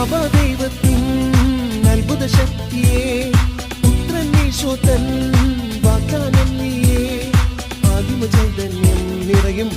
അവ ദൈവത്തിൻ അത്ഭുത ശക്തിയെ പുത്രൻ ഈശോത്തൻ വാഗ്ദാനം നീയേ ആദിമ ചൈതന്യം നിറയും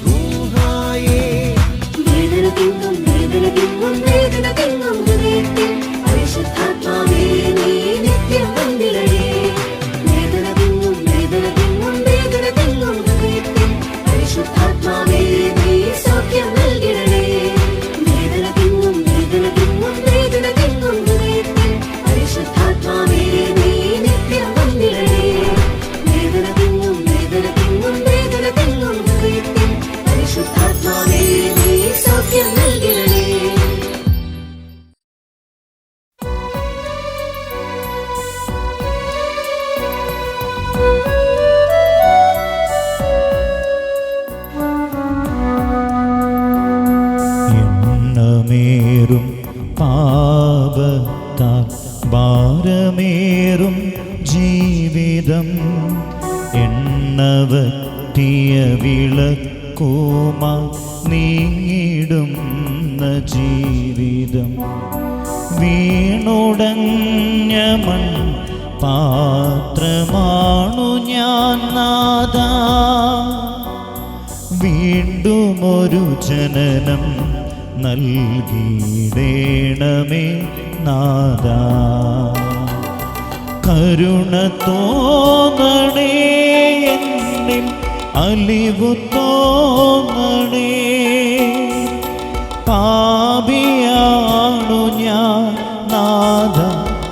പാപിയാണു ഞാൻ. നാഥ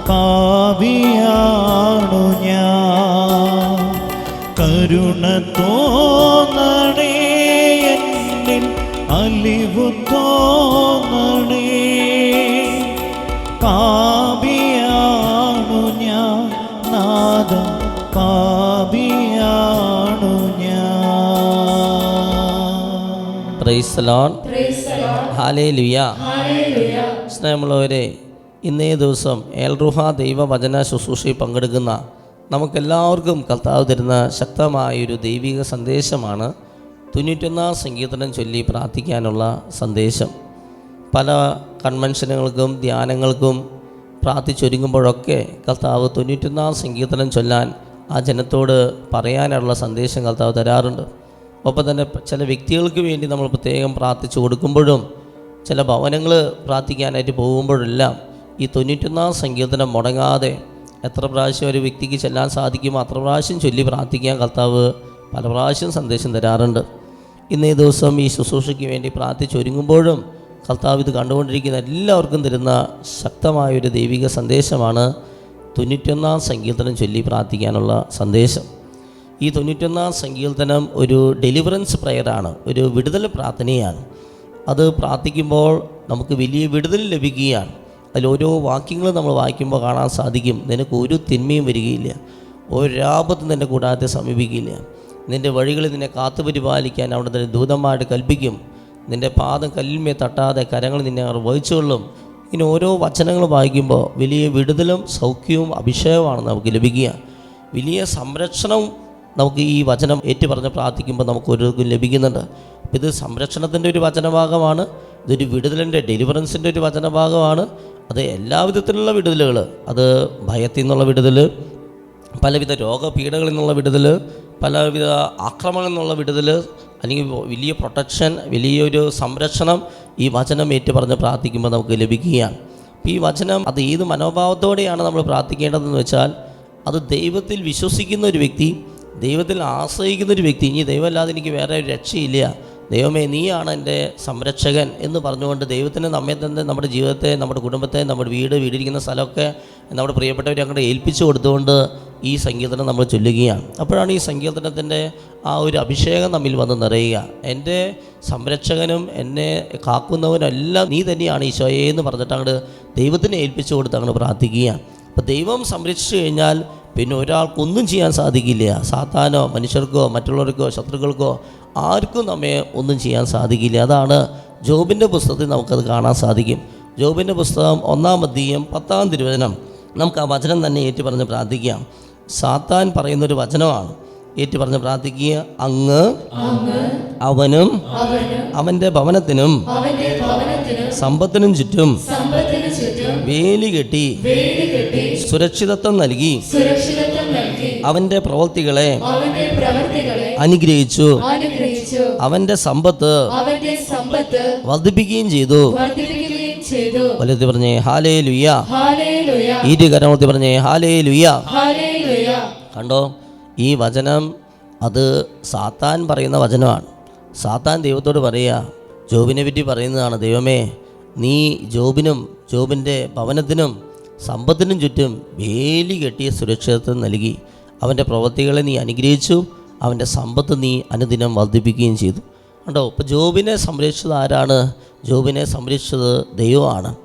പാപിയാണു ഞാൻ. കരുണ തോന്നണേ എന്നിൽ അലിവു തോന്നണേ. പാപിയാണു ഞാൻ. നാഥ പാപിയാണു ഞാൻ. പ്രൈസ് ഹാലേ ലുയ സ്നേഹമുള്ളവരെ ഇന്നേ ദിവസം ഏൽറുഹ ദൈവവചന ശുശ്രൂഷയിൽ പങ്കെടുക്കുന്ന നമുക്കെല്ലാവർക്കും കർത്താവ് തരുന്ന ശക്തമായൊരു ദൈവിക സന്ദേശമാണ്. തൊണ്ണൂറ്റൊന്നാം സംഗീതനം ചൊല്ലി പ്രാർത്ഥിക്കാനുള്ള സന്ദേശം. പല കൺവെൻഷനുകൾക്കും ധ്യാനങ്ങൾക്കും പ്രാർത്ഥിച്ചൊരുങ്ങുമ്പോഴൊക്കെ കർത്താവ് തൊണ്ണൂറ്റൊന്നാം സംഗീതനം ചൊല്ലാൻ ആ ജനത്തോട് പറയാനുള്ള സന്ദേശം കർത്താവ് തരാറുണ്ട്. ഒപ്പം തന്നെ ചില വ്യക്തികൾക്ക് വേണ്ടി നമ്മൾ പ്രത്യേകം പ്രാർത്ഥിച്ചു കൊടുക്കുമ്പോഴും ചില ഭവനങ്ങൾ പ്രാർത്ഥിക്കാനായിട്ട് പോകുമ്പോഴെല്ലാം ഈ തൊണ്ണൂറ്റൊന്നാം സങ്കീർത്തനം മുടങ്ങാതെ എത്ര പ്രാവശ്യം ഒരു വ്യക്തിക്ക് ചെല്ലാൻ സാധിക്കും അത്ര പ്രാവശ്യം ചൊല്ലി പ്രാർത്ഥിക്കാൻ കർത്താവ് പല പ്രാവശ്യം സന്ദേശം തരാറുണ്ട്. ഇന്നേ ദിവസം ഈ ശുശ്രൂഷയ്ക്ക് വേണ്ടി പ്രാർത്ഥിച്ചൊരുങ്ങുമ്പോഴും കർത്താവ് ഇത് കണ്ടുകൊണ്ടിരിക്കുന്ന എല്ലാവർക്കും തരുന്ന ശക്തമായൊരു ദൈവിക സന്ദേശമാണ് തൊണ്ണൂറ്റൊന്നാം സങ്കീർത്തനം ചൊല്ലി പ്രാർത്ഥിക്കാനുള്ള സന്ദേശം. ഈ തൊണ്ണൂറ്റൊന്നാം സങ്കീർത്തനം ഒരു ഡെലിവറൻസ് പ്രയറാണ് ഒരു വിടുതൽ പ്രാർത്ഥനയാണ്. അത് പ്രാർത്ഥിക്കുമ്പോൾ നമുക്ക് വലിയ വിടുതൽ ലഭിക്കുകയാണ്. അതിൽ ഓരോ വാക്യങ്ങളും നമ്മൾ വായിക്കുമ്പോൾ കാണാൻ സാധിക്കും. നിനക്ക് ഒരു തിന്മയും വരികയില്ല. ഒരാപത്തും നിന്റെ കൂടാതെ സമീപിക്കില്ല നിന്റെ വഴികളിൽ നിന്നെ കാത്തു പരിപാലിക്കാൻ അവിടെ തന്നെ ദൂതന്മാരുടെ കൽപ്പിക്കും. നിന്റെ പാദം കല്ലിന്മേ തട്ടാതെ കരങ്ങൾ നിന്നെ അവർ വഹിച്ചുകൊള്ളും ഇങ്ങനെ ഓരോ വചനങ്ങൾ വായിക്കുമ്പോൾ വലിയ വിടുതലും സൗഖ്യവും അഭിഷേകമാണ് നമുക്ക് ലഭിക്കുക. വലിയ സംരക്ഷണം നമുക്ക് ഈ വചനം ഏറ്റുപറഞ്ഞ് പ്രാർത്ഥിക്കുമ്പോൾ നമുക്ക് ഓരോരുത്തർക്കും ലഭിക്കുന്നുണ്ട്. ഇത് സംരക്ഷണത്തിന്റെ ഒരു വചനഭാഗമാണ് ഇതൊരു വിടുതലിന്റെ ഡെലിവറൻസിന്റെ ഒരു വചനഭാഗമാണ്. അത് എല്ലാ വിധത്തിലുള്ള വിടുതലുകൾ അത് ഭയത്തിൽ നിന്നുള്ള വിടുതൽ പലവിധ രോഗപീഠകളിൽ നിന്നുള്ള വിടുതൽ പലവിധ ആക്രമണങ്ങളിൽ നിന്നുള്ള വിടുതൽ അല്ലെങ്കിൽ വലിയ പ്രൊട്ടക്ഷൻ വലിയൊരു സംരക്ഷണം ഈ വചനം ഏറ്റു പറഞ്ഞ് പ്രാർത്ഥിക്കുമ്പോൾ നമുക്ക് ലഭിക്കുകയാണ്. അപ്പോൾ ഈ വചനം അത് ഏത് മനോഭാവത്തോടെയാണ് നമ്മൾ പ്രാർത്ഥിക്കേണ്ടതെന്ന് വെച്ചാൽ അത് ദൈവത്തിൽ വിശ്വസിക്കുന്ന ഒരു വ്യക്തി ദൈവത്തിൽ ആശ്രയിക്കുന്ന ഒരു വ്യക്തി ഇനി ദൈവമല്ലാതെ എനിക്ക് വേറെ ഒരു രക്ഷയില്ല ദൈവമേ നീയാണ് എന്റെ സംരക്ഷകൻ എന്ന് പറഞ്ഞുകൊണ്ട് ദൈവത്തിന് നമ്മെ തന്നെ നമ്മുടെ ജീവിതത്തെ നമ്മുടെ കുടുംബത്തെ നമ്മുടെ വീട് വീടിരിക്കുന്ന സ്ഥലമൊക്കെ നമ്മുടെ പ്രിയപ്പെട്ടവരെ അങ്ങോട്ട് ഏൽപ്പിച്ചു കൊടുത്തുകൊണ്ട് ഈ സങ്കീർത്തനം നമ്മൾ ചൊല്ലുകയാണ്. അപ്പോഴാണ് ഈ സങ്കീർത്തനത്തിന്റെ ആ ഒരു അഭിഷേകം നമ്മിൽ വന്ന് നിറയുക. എന്റെ സംരക്ഷകനും എന്നെ കാക്കുന്നവനും എല്ലാം നീ തന്നെയാണ് ഈശോയെ എന്ന് പറഞ്ഞിട്ട് അങ്ങോട്ട് ദൈവത്തിനെ ഏൽപ്പിച്ചു കൊടുത്ത് അങ്ങോട്ട് പ്രാർത്ഥിക്കുകയാണ്. അപ്പോൾ ദൈവം സംരക്ഷിച്ചു കഴിഞ്ഞാൽ പിന്നെ ഒരാൾക്കൊന്നും ചെയ്യാൻ സാധിക്കില്ല. സാത്താനോ മനുഷ്യർക്കോ മറ്റുള്ളവർക്കോ ശത്രുക്കൾക്കോ ആർക്കും നമ്മെ ഒന്നും ചെയ്യാൻ സാധിക്കില്ല. അതാണ് ജോബിന്റെ പുസ്തകത്തിൽ നമുക്കത് കാണാൻ സാധിക്കും. ജോബിന്റെ പുസ്തകം ഒന്നാം അധ്യയം പത്താം തിരുവചനം. നമുക്ക് ആ വചനം തന്നെ ഏറ്റു പറഞ്ഞ് പ്രാർത്ഥിക്കാം. സാത്താൻ പറയുന്നൊരു വചനമാണ്. ഏറ്റു പറഞ്ഞ് പ്രാർത്ഥിക്കുക അങ്ങ് അവനും അവന്റെ ഭവനത്തിനും സമ്പത്തിനും ചുറ്റും വേലി കെട്ടി സുരക്ഷിതത്വം നൽകി അവന്റെ പ്രവൃത്തികളെ അനുഗ്രഹിച്ചു. അവന്റെ സമ്പത്ത് വർദ്ധിപ്പിക്കുകയും ചെയ്തു. വലുതി പറഞ്ഞേ ഹാലേ ലുയ്യ ഈ കരമൂർത്തി പറഞ്ഞേ ഹാലേ ലുയ്യ കണ്ടോ ഈ വചനം അത് സാത്താൻ പറയുന്ന വചനമാണ്. സാത്താൻ ദൈവത്തോട് പറയുക ജോബിനെ പറ്റി പറയുന്നതാണ് ദൈവമേ നീ ജോബിനും ജോബിന്റെ ഭവനത്തിനും സമ്പത്തിനും ചുറ്റും വേലി കെട്ടിയ സുരക്ഷിതത്വം നൽകി. അവന്റെ പ്രവൃത്തികളെ നീ അനുഗ്രഹിച്ചു അവന്റെ സമ്പത്ത് നീ അനുദിനം വർദ്ധിപ്പിക്കുകയും ചെയ്തു. കണ്ടോ? ഇപ്പോൾ ജോബിനെ സംരക്ഷിച്ചത് ആരാണ്? ജോബിനെ സംരക്ഷിച്ചത് ദൈവമാണ്.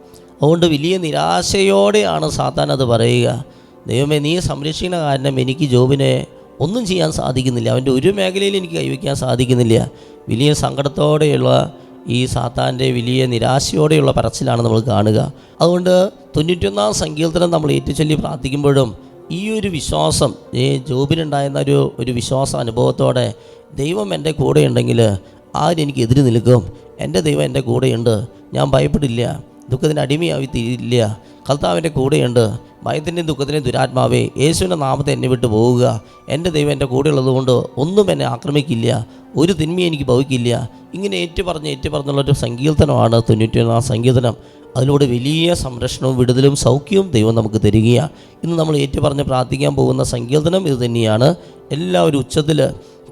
അതുകൊണ്ട് വലിയ നിരാശയോടെയാണ് സാത്താൻ അത് പറയുക. ദൈവമേ നീ സംരക്ഷിക്കുന്ന കാരണം എനിക്ക് ജോബിനെ ഒന്നും ചെയ്യാൻ സാധിക്കുന്നില്ല. അവന്റെ ഒരു മേഖലയിൽ എനിക്ക് കൈവയ്ക്കാൻ സാധിക്കുന്നില്ല. വലിയ സങ്കടത്തോടെയുള്ള ഈ സാത്താന്റെ വലിയ നിരാശയോടെയുള്ള പറച്ചിലാണ് നമ്മൾ കാണുക. അതുകൊണ്ട് തൊണ്ണൂറ്റൊന്നാം സങ്കീർത്തനം നമ്മൾ ഏറ്റുചൊല്ലി പ്രാർത്ഥിക്കുമ്പോഴും ഈ ഒരു വിശ്വാസം ഈ ജോബിനുണ്ടായിരുന്ന ഒരു ഒരു വിശ്വാസ അനുഭവത്തോടെ ദൈവം എന്റെ കൂടെ ഉണ്ടെങ്കിൽ ആരെനിക്ക് എതിര് നിൽക്കും. എന്റെ ദൈവം എന്റെ കൂടെയുണ്ട്. ഞാൻ ഭയപ്പെടില്ല. ദുഃഖത്തിന് അടിമയായി തീരില്ല. കർത്താവിന്റെ കൂടെയുണ്ട്. ഭയത്തിന്റെയും ദുഃഖത്തിന്റെയും ദുരാത്മാവേ യേശുവിന്റെ നാമത്തെ എന്നെ വിട്ടു പോവുക. എന്റെ ദൈവം എന്റെ കൂടെ ഉള്ളതുകൊണ്ട് ഒന്നും എന്നെ ആക്രമിക്കില്ല. ഒരു തിന്മയും എനിക്ക് ഭവിക്കില്ല. ഇങ്ങനെ ഏറ്റു പറഞ്ഞ് ഏറ്റു പറഞ്ഞുള്ളൊരു സങ്കീർത്തനമാണ് തൊണ്ണൂറ്റിയൊന്നാം സങ്കീർത്തനം. അതിലൂടെ വലിയ സംരക്ഷണവും വിടുതലും സൗഖ്യവും ദൈവം നമുക്ക് തരികയാണ് ഇന്ന് നമ്മൾ ഏറ്റുപറഞ്ഞ് പ്രാർത്ഥിക്കാൻ പോകുന്ന സങ്കീർത്തനം ഇത് തന്നെയാണ്. എല്ലാവരും ഉച്ചത്തിൽ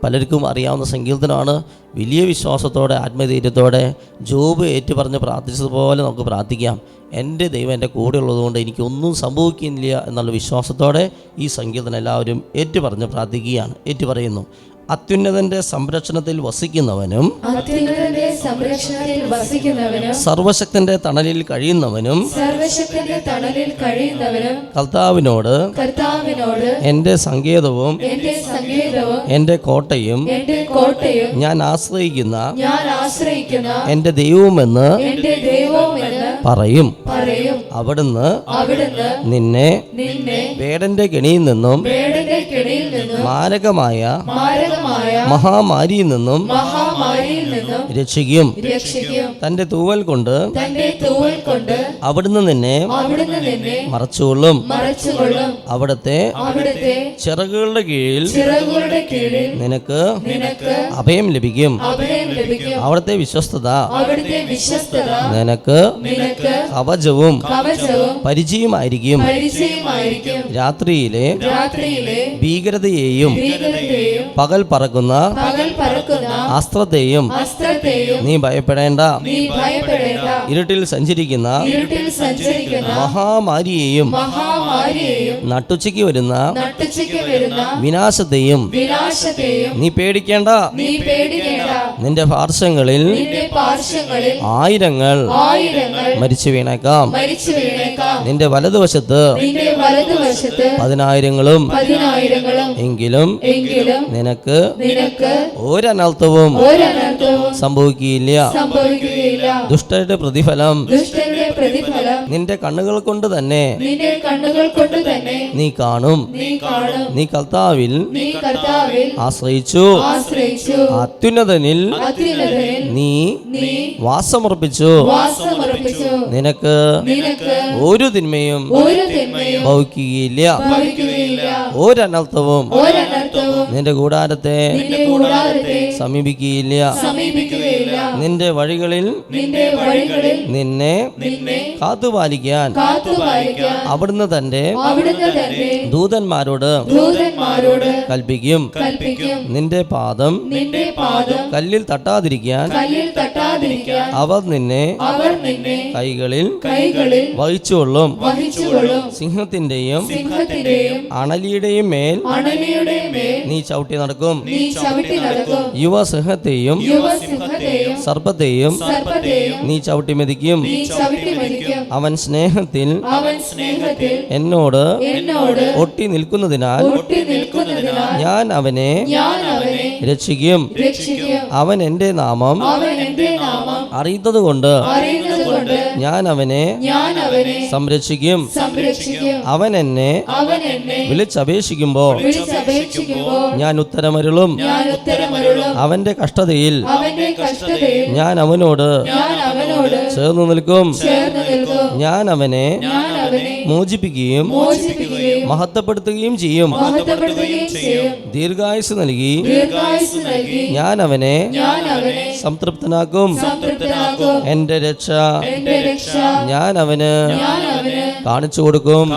പലർക്കും അറിയാവുന്ന സങ്കീർത്തനമാണ്. വലിയ വിശ്വാസത്തോടെ ആത്മധൈര്യത്തോടെ ജോബ് ഏറ്റുപറഞ്ഞ് പ്രാർത്ഥിച്ചതുപോലെ നമുക്ക് പ്രാർത്ഥിക്കാം. എന്റെ ദൈവം എന്റെ കൂടെ ഉള്ളതുകൊണ്ട് എനിക്കൊന്നും സംഭവിക്കുന്നില്ല എന്നുള്ള വിശ്വാസത്തോടെ ഈ സങ്കീർത്തനം എല്ലാവരും ഏറ്റുപറഞ്ഞ് പ്രാർത്ഥിക്കുകയാണ്. ഏറ്റുപറയുന്നു. അത്യുന്നതന്റെ സംരക്ഷണത്തിൽ വസിക്കുന്നവനും സർവശക്തിന്റെ തണലിൽ കഴിയുന്നവനും സർവശക്തന്റെ തണലിൽ കഴിയുന്നവനും കർത്താവിനോട് കർത്താവിനോട് എന്റെ സങ്കേതവും എന്റെ കോട്ടയും ഞാൻ ആശ്രയിക്കുന്ന ഞാൻ ആശ്രയിക്കുന്ന എന്റെ ദൈവവുമെന്ന് എന്റെ ദൈവവും പറയും. പറയും. അവിടുന്ന് നിന്നെ നിന്നെ വേടന്റെ കെണിയിൽ നിന്നും മാരകമായ മഹാമാരിയിൽ നിന്നും രക്ഷിക്കും. രക്ഷിക്കും. തന്റെ തൂവൽ കൊണ്ട് തന്റെ തൂവൽ കൊണ്ട് അവിടുന്ന് നിന്നെ മറച്ചുകൊള്ളും. അവിടത്തെ ചിറകുകളുടെ കീഴിൽ നിനക്ക് അഭയം ലഭിക്കും. അവിടുത്തെ വിശ്വസ്തത നിനക്ക് കവചവും പരിചയമായിരിക്കും രാത്രിയിലെ ഭീകരതയെയും ഭീകരതയെയും പകൽ പറക്കുന്ന പകൽ പറക്കുന്ന അസ്ത്രത്തെയും നീ ഭയപ്പെടേണ്ട. ഇരുട്ടിൽ സഞ്ചരിക്കുന്ന മഹാമാരിയെയും നട്ടുച്ചയ്ക്ക് വരുന്ന വിനാശത്തെയും നീ പേടിക്കേണ്ട. നിന്റെ പാർശ്വങ്ങളിൽ ആയിരങ്ങൾ മരിച്ചു വീണേക്കാം. നിന്റെ വലതുവശത്ത് പതിനായിരങ്ങളും എങ്കിലും നിനക്ക് ഒരനർത്ഥവും സംഭവിക്കുകയില്ല. ദുഷ്ടരുടെ പ്രതിഫലം പ്രതിഫലം നിന്റെ കണ്ണുകൾ കൊണ്ട് തന്നെ നിന്റെ കണ്ണുകൾ കൊണ്ട് തന്നെ നീ കാണും. നീ കാണും. നീ കർത്താവിൽ നീ കർത്താവിൽ ആശ്രയിച്ചു. ആശ്രയിച്ചു. അത്യുന്നതനിൽ അത്യുന്നതനിൽ നീ നീ വാസമർപ്പിച്ചു വാസമർപ്പിച്ചു നിനക്ക് നിനക്ക് ഒരു തിന്മയും ഒരു തിന്മയും ഭവിക്കുകയില്ല. ഭവിക്കുകയില്ല. ഒരനർത്ഥവും ഒരനർത്ഥവും നിന്റെ കൂടാരത്തെ നിന്റെ കൂടാരത്തെ സമീപിക്കുകയില്ല. സമീപിക്കുകയില്ല. നിന്റെ വഴികളിൽ നിന്റെ വഴികളിൽ നിന്നെ നിന്നെ കാത്തുപാലിക്കാൻ കാത്തുപാലിക്കാൻ അവിടുന്ന് തന്റെ അവിടുന്ന് ദൂതന്മാരോട് ദൂതന്മാരോട് കൽപ്പിക്കും. കൽപ്പിക്കും. നിന്റെ പാദം നിന്റെ പാദം കല്ലിൽ തട്ടാതിരിക്കാൻ കല്ലിൽ അവർ നിന്നെ അവർ നിന്നെ കൈകളിൽ കൈകളിൽ വഹിച്ചുകൊള്ളും. വഹിച്ചുകൊള്ളും. സിംഹത്തിന്റെയും സിംഹത്തിന്റെയും അണലിയുടെയും മേൽ അണലിയുടെ മേൽ നീ ചവിട്ടി നടക്കും. നീ ചവിട്ടി നടക്കും. യുവസിംഹത്തെയും യുവസിംഹത്തെയും സർപ്പത്തെയും സർപ്പത്തെയും നീ ചവിട്ടി മെതിക്കും. നീ ചവിട്ടി മെതിക്കും. അവൻ സ്നേഹത്തിൽ അവൻ സ്നേഹത്തിൽ എന്നോട് എന്നോട് ഒട്ടി നിൽക്കുന്നതിനാൽ ഒട്ടി നിൽക്കുന്നതിനാൽ ഞാൻ അവനെ ഞാൻ അവനെ രക്ഷിക്കും. രക്ഷിക്കും. അവൻ എന്റെ നാമം അവൻ എന്റെ നാമം അറിയുന്നത് കൊണ്ട് ഞാൻ അവനെ സംരക്ഷിക്കും. അവൻ എന്നെ വിളിച്ചപേക്ഷിക്കുമ്പോ ഞാൻ ഉത്തരമരുളും അവന്റെ കഷ്ടതയിൽ ഞാൻ അവനോട് ചേർന്ന് നിൽക്കും. ഞാൻ അവനെ മോചിപ്പിക്കുകയും മഹത്വപ്പെടുത്തുകയും ചെയ്യും. ദീർഘായുസ് നൽകി ഞാൻ അവനെ സംതൃപ്തനാക്കും. എന്റെ രക്ഷ ഞാൻ അവന് കാണിച്ചു കൊടുക്കും.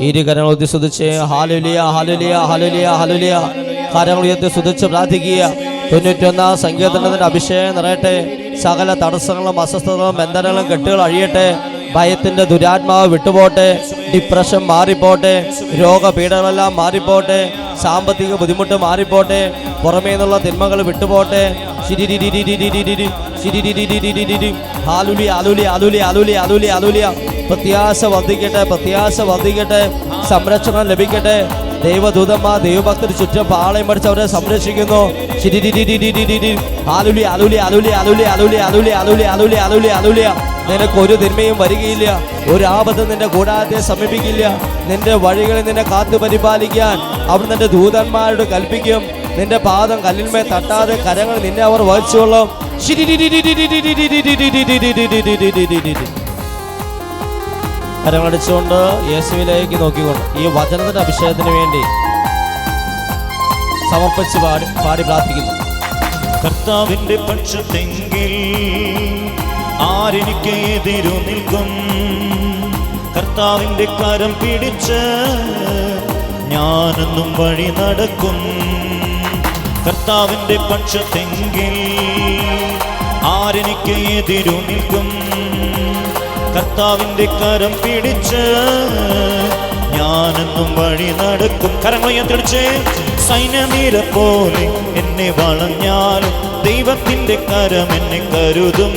ഇരു കരങ്ങൾ സ്തുതിച്ച് ഹാലുലിയ ഹാലുലിയ ഹാലുലിയ ഹാലുലിയ. കരങ്ങൾ ഉയർത്തി സ്തുതിച്ച് പ്രാർത്ഥിക്കുക. തൊണ്ണൂറ്റൊന്നാം സങ്കീർത്തനത്തിന്റെ അഭിഷേകം നിറയട്ടെ. സകല തടസ്സങ്ങളും അസ്വസ്ഥതകളും ബന്ധനങ്ങളും കെട്ടുകൾ അഴിയട്ടെ. ഭയത്തിന്റെ ദുരാത്മാവ് വിട്ടുപോട്ടെ. ഡിപ്രഷൻ മാറിപ്പോട്ടെ. രോഗപീഠകളെല്ലാം മാറിപ്പോട്ടെ. സാമ്പത്തിക ബുദ്ധിമുട്ട് മാറിപ്പോട്ടെ. പുറമേ നിന്നുള്ള തിന്മകൾ വിട്ടുപോട്ടെ. പ്രത്യാശ വർദ്ധിക്കട്ടെ പ്രത്യാശ വർദ്ധിക്കട്ടെ സംരക്ഷണം ലഭിക്കട്ടെ ദൈവദൂതന്മാർ ദൈവഭക്തർ ചുറ്റും പാളയം പഠിച്ച് അവരെ സംരക്ഷിക്കുന്നു. ആലുലി ആലുലി ആലുലി ആലുലി ആലുലി ആലുലി ആലുലി ആലുലി ആലുലി ആലുലിയ നിനക്ക് ഒരു തിന്മയും വരികയില്ല ഒരു ആപത്തും നിന്റെ കൂടാതെ സമീപിക്കില്ല നിന്റെ വഴികളിൽ നിന്നെ കാത്തു പരിപാലിക്കാൻ അവിടെ നിന്റെ ദൂതന്മാരോട് കൽപ്പിക്കും നിന്റെ പാദം കല്ലിന്മേൽ തട്ടാതെ കരങ്ങൾ നിന്നെ അവർ വഹിച്ചോളും കരങ്ങളടിച്ചുകൊണ്ട് യേശുവിലേക്ക് നോക്കിക്കൊണ്ട് ഈ വചനത്തിന്റെ അഭിഷേകത്തിന് വേണ്ടി സമർപ്പിച്ച് പാടി പാടി പ്രാർത്ഥിക്കുന്നു കർത്താവിന്റെ പക്ഷത്തെങ്കിൽ ആരെനിക്ക് എതിരു നിൽക്കും കർത്താവിന്റെ കരം പിടിച്ച് ഞാനെന്നും വഴി നടക്കും കർത്താവിന്റെ പക്ഷത്തെങ്കിൽ ആരെനിക്ക് എതിരു നിൽക്കും കർത്താവിന്റെ കരം പിടിച്ച് ഞാനെന്നും വഴി നടക്കും. കരങ്ങളുയർത്തിടിച്ച് സൈന്യനീര പോലെ എന്നെ വളഞ്ഞാലും ദൈവത്തിന്റെ കരം എന്നെ കരുതും.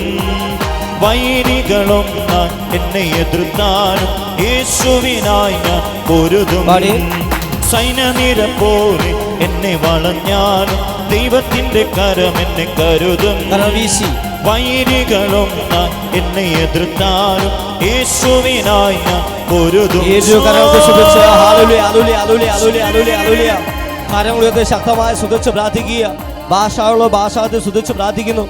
ഞാൻ എന്നെ എതിർത്താലും യേശുവിനായി ഞാൻ പൊരുതും. സൈന്യനിര പോലെ എന്നെ വളഞ്ഞാലും ദൈവത്തിന്റെ കരം എന്നെ കരുതും. കരം വീശി വൈരികളൊന്നാൻ എന്നെ എതിർത്താലും യേശുവിനായി ഞാൻ പൊരുതും. ഉയർത്തി ശക്തമായി സുഖിച്ച് പ്രാർത്ഥിക്കുക. ഭാഷകളോ ഭാഷാത്തിൽ സുതച്ച് പ്രാർത്ഥിക്കുന്നു.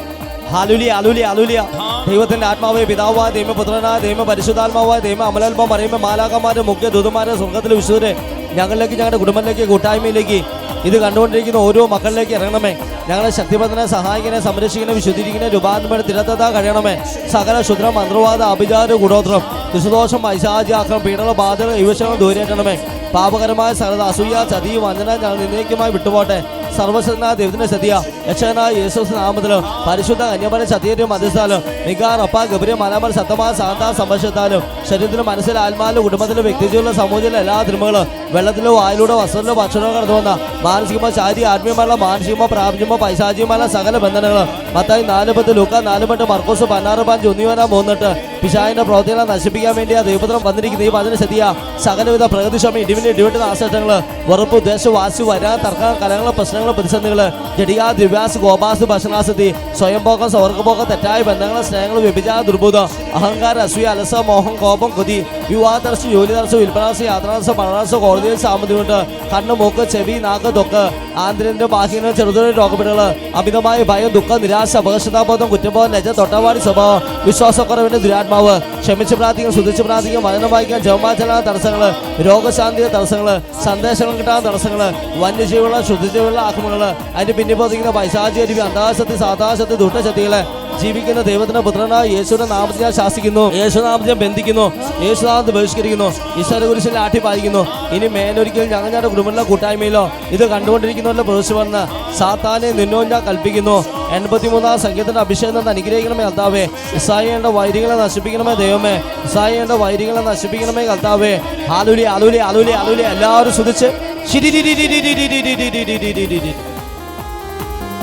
ഹാലുലി അലുലി അലുലിയ ദൈവത്തിന്റെ ആത്മാവായ പിതാവായ ദൈവപുത്രനായ ദൈവ പരിശുദ്ധാത്മാവായ ദൈവ അമലാത്മാ പറയുമ്പോൾ മാലാകന്മാരെ മുഖ്യ ദൂതന്മാരെ സ്വർഗത്തിലെ വിശുദ്ധരെ ഞങ്ങളിലേക്ക് ഞങ്ങളുടെ കുടുംബത്തിലേക്ക് കൂട്ടായ്മയിലേക്ക് ഇത് കണ്ടുകൊണ്ടിരിക്കുന്ന ഓരോ മക്കളിലേക്ക് ഇറങ്ങണമേ. ഞങ്ങളെ ശക്തിപഥനെ സഹായിക്കണേ സംരക്ഷിക്കണേ വിശുദ്ധിരിക്കണേ രൂപാന്തരം തിരത്തത കഴിയണമേ. സകല ശുദ്ര മന്ത്രവാദ അഭിചാര ഗുണോത്രം ദുശദോഷം പൈശാചാക്രം പീഡന ബാധകൾ യുവശങ്ങൾ ദൂരേറ്റണമേ. പാപകരമായ സകലത അസൂയ ചതിയും വഞ്ചന ഞങ്ങൾ നിന്നേക്കുമായി വിട്ടുപോട്ടെ. സർവശക്തനായ ദൈവത്തിന്റെ സതിയ. രക്ഷകനായ യേശുസ് നാമത്തിലും പരിശുദ്ധ കന്യാപന സത്യരും മധ്യസ്ഥാലും നികാർ ഗബരി മലമൽ സത്തമായ സാന്താ സംരക്ഷത്താലും ശരീരത്തിലും മനസ്സിലും ആത്മാവിലും കുടുംബത്തിലും വ്യക്തിജീവിലും സമൂഹത്തിലും എല്ലാ തിരുമകളും വെള്ളത്തിലോ വായിലൂടെ വസ്ത്രത്തിലോ ഭക്ഷണമോ കടന്നു വന്ന മാനസികമോ ശാരീരിക ആത്മീയമായ മാനസികമോ പ്രാപഞ്ചമോ പൈശാചികമായ സകല ബന്ധനങ്ങളും മത്തായി നാല് പത്ത് ലൂക്ക നാല് പത്ത് മർക്കോസ് പതിനാറ് പാഞ്ച് ഒന്നിവന മൂന്നിട്ട് പിശാവിന്റെ പ്രവർത്തികളെ നശിപ്പിക്കാൻ വേണ്ടി ആ ദൈവപുത്രം വന്നിരിക്കുന്ന ഈ വചന ശതിയ സകലവിധ പ്രകൃതിക്ഷമ ഇടിവിന്റെ ഇടിവിട്ട് നാശനഷ്ടങ്ങൾ വെറുപ്പ് ഉദ്ദേശ വാശി വരാൻ തർക്കം കലങ്ങൾ പ്രശ്നങ്ങൾ പ്രതിസന്ധികൾ ജടികാ ദിവ്യാസ് ഗോപാസ് ഭക്ഷണാസതി സ്വയംഭോഗം സ്വർഗഭോഗം തെറ്റായ ബന്ധങ്ങൾ സ്നേഹങ്ങൾ വ്യഭിചാര ദുർബോധം അഹങ്കാര അസൂയ അലസ മോഹം കോപം കൊതി വിവാഹ തടസ്സം ജോലി തടസ്സം വിൽപ്പനാസം യാത്രാതടസ്സം പഠനാസം കോടതിയിൽ സാമ്പത്തികമുണ്ട് കണ്ണ് മൂക്ക് ചെവി നാക്ക് തൊക്ക് ആന്തരിന്റെ ബാഹ്യങ്ങൾ ചെറുതൊരു രോഗപീഠകൾ അമിതമായ ഭയം ദുഃഖം നിരാശ അപകർഷതാബോധം കുറ്റബോധം ലജ തൊട്ടവാടി സ്വഭാവം വിശ്വാസക്കുറവിന്റെ ദുരാത്മാവ് ക്ഷമിച്ച് പ്രാർത്ഥിക്കും സുധിച്ച് പ്രാർത്ഥിക്കും വചനം വായിക്കാൻ ജവമാചരണ തടസ്സങ്ങൾ രോഗശാന്തിയുടെ തടസ്സങ്ങൾ സന്ദേശങ്ങൾ കിട്ടാൻ തടസ്സങ്ങൾ വന്യജീവികളെ ശുദ്ധജീവികളുടെ ആക്രമണങ്ങൾ അതിന്റെ പിന്നെ പതിക്കുന്ന പൈശാചി അന്താശത്തി സാതാശത്തി ദുഷ്ടശക്തികളെ ജീവിക്കുന്ന ദൈവത്തിന്റെ പുത്രനായ യേശുവിന്റെ നാമത്തിൽ ഞാൻ ശാസിക്കുന്നു. യേശുനാമത്തിൽ ഞാൻ ബന്ധിക്കുന്നു. യേശുനാമത്തെ ബഹിഷ്കരിക്കുന്നു. ഈശ്വര കുരിശിൽ ആട്ടി പാലിക്കുന്നു ഇനി മേലൊരിക്കലും ഞങ്ങൾ ഞങ്ങളുടെ കുടുംബത്തിലെ കൂട്ടായ്മയിലോ ഇത് കണ്ടുകൊണ്ടിരിക്കുന്നവരുടെ പ്രവേശിച്ചു വന്ന് സാത്താനെ നിന്നോ ഞാൻ കൽപ്പിക്കുന്നു. എൺപത്തിമൂന്നാം സംഗീതത്തിന്റെ അഭിഷേകം തന്നെ അനുഗ്രഹിക്കണമേ കർത്താവേ. ഇസായിയുടെ വൈരികളെ നശിപ്പിക്കണമേ ദൈവമേ. ഇസായിയുടെ വൈരികളെ നശിപ്പിക്കണമേ കർത്താവേ. ആലുലി ആലുലി ആലുലി ആലുലി എല്ലാവരും ശ്രദ്ധിച്ച്